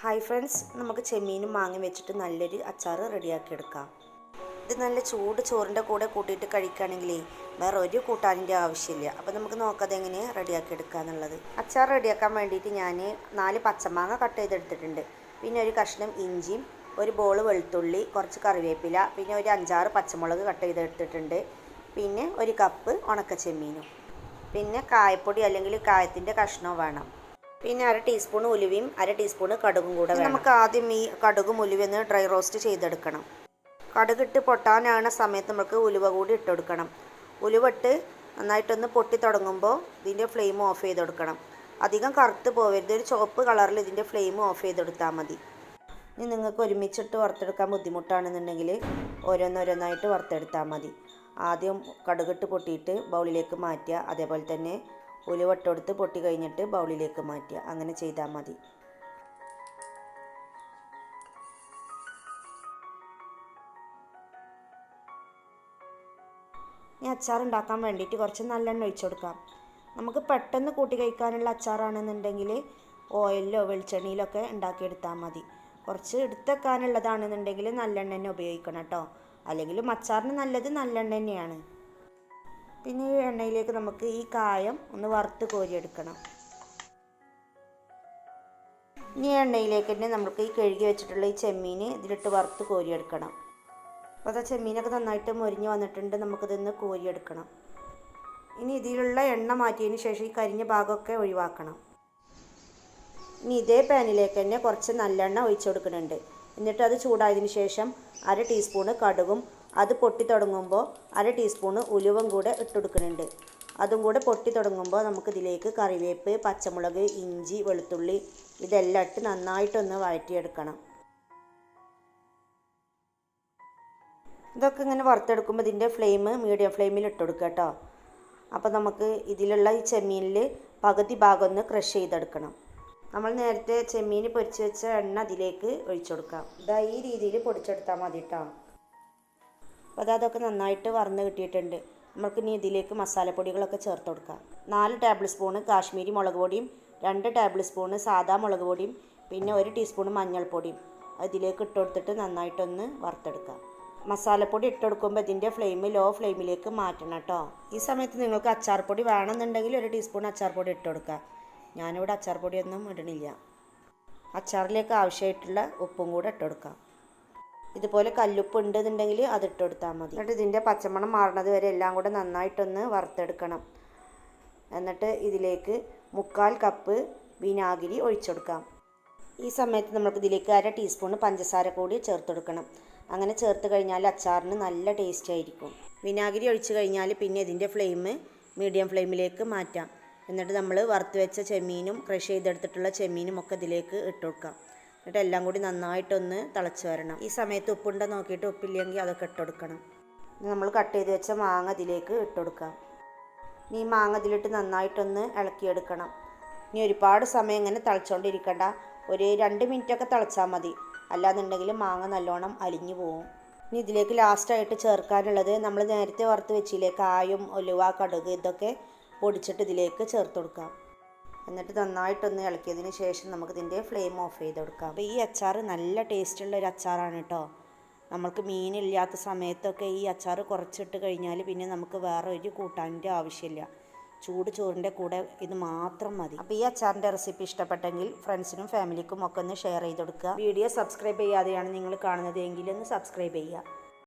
Hi friends നമുക്ക് ചെമ്മീനും മാങ്ങയും വെച്ചിട്ട് നല്ലൊരു അച്ചാർ റെഡിയാക്കി എടുക്കാം. ഇത് നല്ല ചൂട് ചോറിന്റെ കൂടെ കൂട്ടിയിട്ട് കഴിക്കുകയാണെങ്കിലേ വേറെ ഒരു കൂട്ടാനിന്റെ ആവശ്യമില്ല. അപ്പോൾ നമുക്ക് നോക്കാതെ എങ്ങനെ റെഡിയാക്കി എടുക്കുക എന്നുള്ളത്. അച്ചാർ റെഡിയാക്കാൻ വേണ്ടിയിട്ട് ഞാൻ നാല് പച്ചമാങ്ങ കട്ട് ചെയ്തെടുത്തിട്ടുണ്ട്. പിന്നെ ഒരു കഷ്ണം ഇഞ്ചിയും ഒരു ബോൾ വെളുത്തുള്ളി കുറച്ച് കറിവേപ്പില പിന്നെ ഒരു അഞ്ചാറ് പച്ചമുളക് കട്ട് ചെയ്തെടുത്തിട്ടുണ്ട്. പിന്നെ ഒരു കപ്പ് ഉണക്ക ചെമ്മീനും പിന്നെ കായപ്പൊടി അല്ലെങ്കിൽ കായത്തിന്റെ കഷ്ണവും വേണം. പിന്നെ അര ടീസ്പൂൺ ഉലുവയും അര ടീസ്പൂൺ കടുകും കൂടെ നമുക്ക് ആദ്യം ഈ കടുകും ഉലുവെന്ന് ഡ്രൈ റോസ്റ്റ് ചെയ്തെടുക്കണം. കടുകിട്ട് പൊട്ടാനാണ് സമയത്ത് നമുക്ക് ഉലുവ കൂടി ഇട്ട് കൊടുക്കണം. ഉലുവ ഇട്ട് നന്നായിട്ടൊന്ന് പൊട്ടി തുടങ്ങുമ്പോൾ ഇതിന്റെ ഫ്ലെയിം ഓഫ് ചെയ്ത് കൊടുക്കണം അധികം കറുത്ത് പോവരുത്. ഒരു ചുവപ്പ് കളറിൽ ഇതിന്റെ ഫ്ലെയിം ഓഫ് ചെയ്തെടുത്താൽ മതി. ഇനി നിങ്ങൾക്ക് ഒരുമിച്ചിട്ട് വറുത്തെടുക്കാൻ ബുദ്ധിമുട്ടാണെന്നുണ്ടെങ്കിൽ ഓരോന്നോരോന്നായിട്ട് വറുത്തെടുത്താൽ മതി. ആദ്യം കടുകിട്ട് പൊട്ടിയിട്ട് ബൗളിലേക്ക് മാറ്റുക. അതേപോലെ തന്നെ ഉലുവട്ടെടുത്ത് പൊട്ടി കഴിഞ്ഞിട്ട് ബൗളിലേക്ക് മാറ്റുക. അങ്ങനെ ചെയ്താൽ മതി. ഇനി അച്ചാർ ഉണ്ടാക്കാൻ വേണ്ടിയിട്ട് കുറച്ച് നല്ലെണ്ണ ഒഴിച്ചു കൊടുക്കാം. നമുക്ക് പെട്ടെന്ന് കൂട്ടി കഴിക്കാനുള്ള അച്ചാറാണെന്നുണ്ടെങ്കിൽ ഓയിലിലോ വെളിച്ചെണ്ണയിലൊക്കെ ഉണ്ടാക്കിയെടുത്താൽ മതി. കുറച്ച് എടുത്തേക്കാനുള്ളതാണെന്നുണ്ടെങ്കിൽ നല്ലെണ്ണ തന്നെ ഉപയോഗിക്കണം കേട്ടോ. അല്ലെങ്കിലും അച്ചാറിന് നല്ലത് നല്ലെണ്ണ തന്നെയാണ്. പിന്നെ ഈ എണ്ണയിലേക്ക് നമുക്ക് ഈ കായം ഒന്ന് വറുത്ത് കോരിയെടുക്കണം. ഇനി എണ്ണയിലേക്ക് തന്നെ നമുക്ക് ഈ കഴുകി വെച്ചിട്ടുള്ള ഈ ചെമ്മീൻ ഇതിലിട്ട് വറുത്ത് കോരിയെടുക്കണം. അപ്പോൾ അത് ചെമ്മീനൊക്കെ നന്നായിട്ട് മുരിഞ്ഞ് വന്നിട്ടുണ്ട് നമുക്കിതൊന്ന് കോരിയെടുക്കണം. ഇനി ഇതിലുള്ള എണ്ണ മാറ്റിയതിന് ശേഷം ഈ കരിഞ്ഞ ഭാഗമൊക്കെ ഒഴിവാക്കണം. ഇനി ഇതേ പാനിലേക്ക് തന്നെ കുറച്ച് നല്ലെണ്ണ ഒഴിച്ചു കൊടുക്കുന്നുണ്ട്. എന്നിട്ട് അത് ചൂടായതിന് ശേഷം അര ടീസ്പൂണ് കടുകും അത് പൊട്ടി തുടങ്ങുമ്പോൾ അര ടീസ്പൂണ് ഉലുവം കൂടെ ഇട്ടുകൊടുക്കുന്നുണ്ട്. അതും കൂടെ പൊട്ടി തുടങ്ങുമ്പോൾ നമുക്കിതിലേക്ക് കറിവേപ്പ് പച്ചമുളക് ഇഞ്ചി വെളുത്തുള്ളി ഇതെല്ലാം ഇട്ട് നന്നായിട്ടൊന്ന് വഴറ്റിയെടുക്കണം. ഇതൊക്കെ ഇങ്ങനെ വറുത്തെടുക്കുമ്പോൾ ഇതിന്റെ ഫ്ലെയിം മീഡിയം ഫ്ലെയിമിൽ ഇട്ട് കൊടുക്കുക കേട്ടോ. അപ്പോൾ നമുക്ക് ഇതിലുള്ള ഈ ചെമ്മീനിൽ പകുതി ഭാഗം ഒന്ന് ക്രഷ് ചെയ്തെടുക്കണം. നമ്മൾ നേരത്തെ ചെമ്മീൻ പൊരിച്ച് വെച്ച എണ്ണ അതിലേക്ക് ഒഴിച്ചു കൊടുക്കാം. ഇതാ ഈ രീതിയിൽ പൊടിച്ചെടുത്താൽ മതി കേട്ടോ. അപ്പോൾ അതൊക്കെ നന്നായിട്ട് വറന്ന് കിട്ടിയിട്ടുണ്ട്. നമുക്ക് ഇനി ഇതിലേക്ക് മസാലപ്പൊടികളൊക്കെ ചേർത്ത് കൊടുക്കാം. നാല് ടേബിൾ സ്പൂണ് കാശ്മീരി മുളക് പൊടിയും രണ്ട് ടേബിൾ സ്പൂണ് സാദാ മുളക് പൊടിയും പിന്നെ ഒരു ടീസ്പൂൺ മഞ്ഞൾപ്പൊടിയും. അതിലേക്ക് ഇട്ട് കൊടുത്തിട്ട് നന്നായിട്ടൊന്ന് വറുത്തെടുക്കാം. മസാലപ്പൊടി ഇട്ട് കൊടുക്കുമ്പോൾ ഇതിന്റെ ഫ്ലെയിം ലോ ഫ്ലെയിമിലേക്ക് മാറ്റണം കേട്ടോ. ഈ സമയത്ത് നിങ്ങൾക്ക് അച്ചാർപ്പൊടി വേണമെന്നുണ്ടെങ്കിൽ ഒരു ടീസ്പൂൺ അച്ചാർ പൊടി ഇട്ട് കൊടുക്കുക ഞാനിവിടെ അച്ചാർ പൊടിയൊന്നും ഇടണില്ല. അച്ചാറിലേക്ക് ആവശ്യമായിട്ടുള്ള ഉപ്പും കൂടെ ഇട്ട് കൊടുക്കാം. ഇതുപോലെ കല്ലുപ്പ് ഉണ്ടെന്നുണ്ടെങ്കിൽ അത് ഇട്ട് കൊടുത്താൽ മതി. എന്നിട്ട് ഇതിന്റെ പച്ചമണം മാറുന്നത് വരെ എല്ലാം കൂടെ നന്നായിട്ടൊന്ന് വറുത്തെടുക്കണം. എന്നിട്ട് ഇതിലേക്ക് മുക്കാൽ കപ്പ് വിനാഗിരി ഒഴിച്ചെടുക്കാം. ഈ സമയത്ത് നമുക്ക് ഇതിലേക്ക് അര ടീസ്പൂൺ പഞ്ചസാര കൂടി ചേർത്ത് കൊടുക്കണം. അങ്ങനെ ചേർത്ത് കഴിഞ്ഞാൽ അച്ചാറിന് നല്ല ടേസ്റ്റ് ആയിരിക്കും. വിനാഗിരി ഒഴിച്ച് കഴിഞ്ഞാൽ പിന്നെ ഇതിന്റെ ഫ്ലെയിം മീഡിയം ഫ്ലെയിമിലേക്ക് മാറ്റാം. എന്നിട്ട് നമ്മൾ വറുത്ത് വെച്ച ചെമ്മീനും ക്രഷ് ചെയ്തെടുത്തിട്ടുള്ള ചെമ്മീനും ഒക്കെ ഇതിലേക്ക് ഇട്ട് കൊടുക്കാം. എന്നിട്ട് എല്ലാം കൂടി നന്നായിട്ടൊന്ന് തിളച്ച് വരണം. ഈ സമയത്ത് ഉപ്പുണ്ടോ നോക്കിയിട്ട് ഉപ്പില്ലെങ്കിൽ അതൊക്കെ ഇട്ടുകൊടുക്കണം നമ്മൾ കട്ട് ചെയ്ത് വെച്ച മാങ്ങ അതിലേക്ക് ഇട്ടുകൊടുക്കാം ഇനി ഈ മാങ്ങ ഇതിലിട്ട് നന്നായിട്ടൊന്ന് ഇളക്കിയെടുക്കണം. ഇനി ഒരുപാട് സമയം ഇങ്ങനെ തിളച്ചുകൊണ്ടിരിക്കണ്ട ഒരു രണ്ട് മിനിറ്റൊക്കെ തിളച്ചാൽ മതി. അല്ലാന്നുണ്ടെങ്കിൽ മാങ്ങ നല്ലോണം അലിഞ്ഞു പോകും ഇനി ഇതിലേക്ക് ലാസ്റ്റായിട്ട് ചേർക്കാനുള്ളത് നമ്മൾ നേരത്തെ വറുത്ത് വെച്ചില്ലേ കായും ഒലുവ കടുക് ഇതൊക്കെ പൊടിച്ചിട്ട് ഇതിലേക്ക് ചേർത്ത് കൊടുക്കാം. എന്നിട്ട് നന്നായിട്ടൊന്ന് ഇളക്കിയതിന് ശേഷം നമുക്ക് ഇതിന്റെ ഫ്ലെയിം ഓഫ് ചെയ്ത് കൊടുക്കാം. അപ്പോൾ ഈ അച്ചാർ നല്ല ടേസ്റ്റുള്ള ഒരു അച്ചാറാണ് കേട്ടോ. നമ്മൾക്ക് മീനില്ലാത്ത സമയത്തൊക്കെ ഈ അച്ചാർ കുറച്ചിട്ട് കഴിഞ്ഞാൽ പിന്നെ നമുക്ക് വേറെ ഒരു കൂട്ടാനിന്റെ ആവശ്യമില്ല. ചൂട് ചോറിന്റെ കൂടെ ഇത് മാത്രം മതി. അപ്പോൾ ഈ അച്ചാറിന്റെ റെസിപ്പി ഇഷ്ടപ്പെട്ടെങ്കിൽ ഫ്രണ്ട്സിനും ഫാമിലിക്കും ഒക്കെ ഒന്ന് ഷെയർ ചെയ്ത് കൊടുക്കുക. വീഡിയോ സബ്സ്ക്രൈബ് ചെയ്യാതെയാണ് നിങ്ങൾ കാണുന്നത് എങ്കിൽ ഒന്ന് സബ്സ്ക്രൈബ് ചെയ്യുക.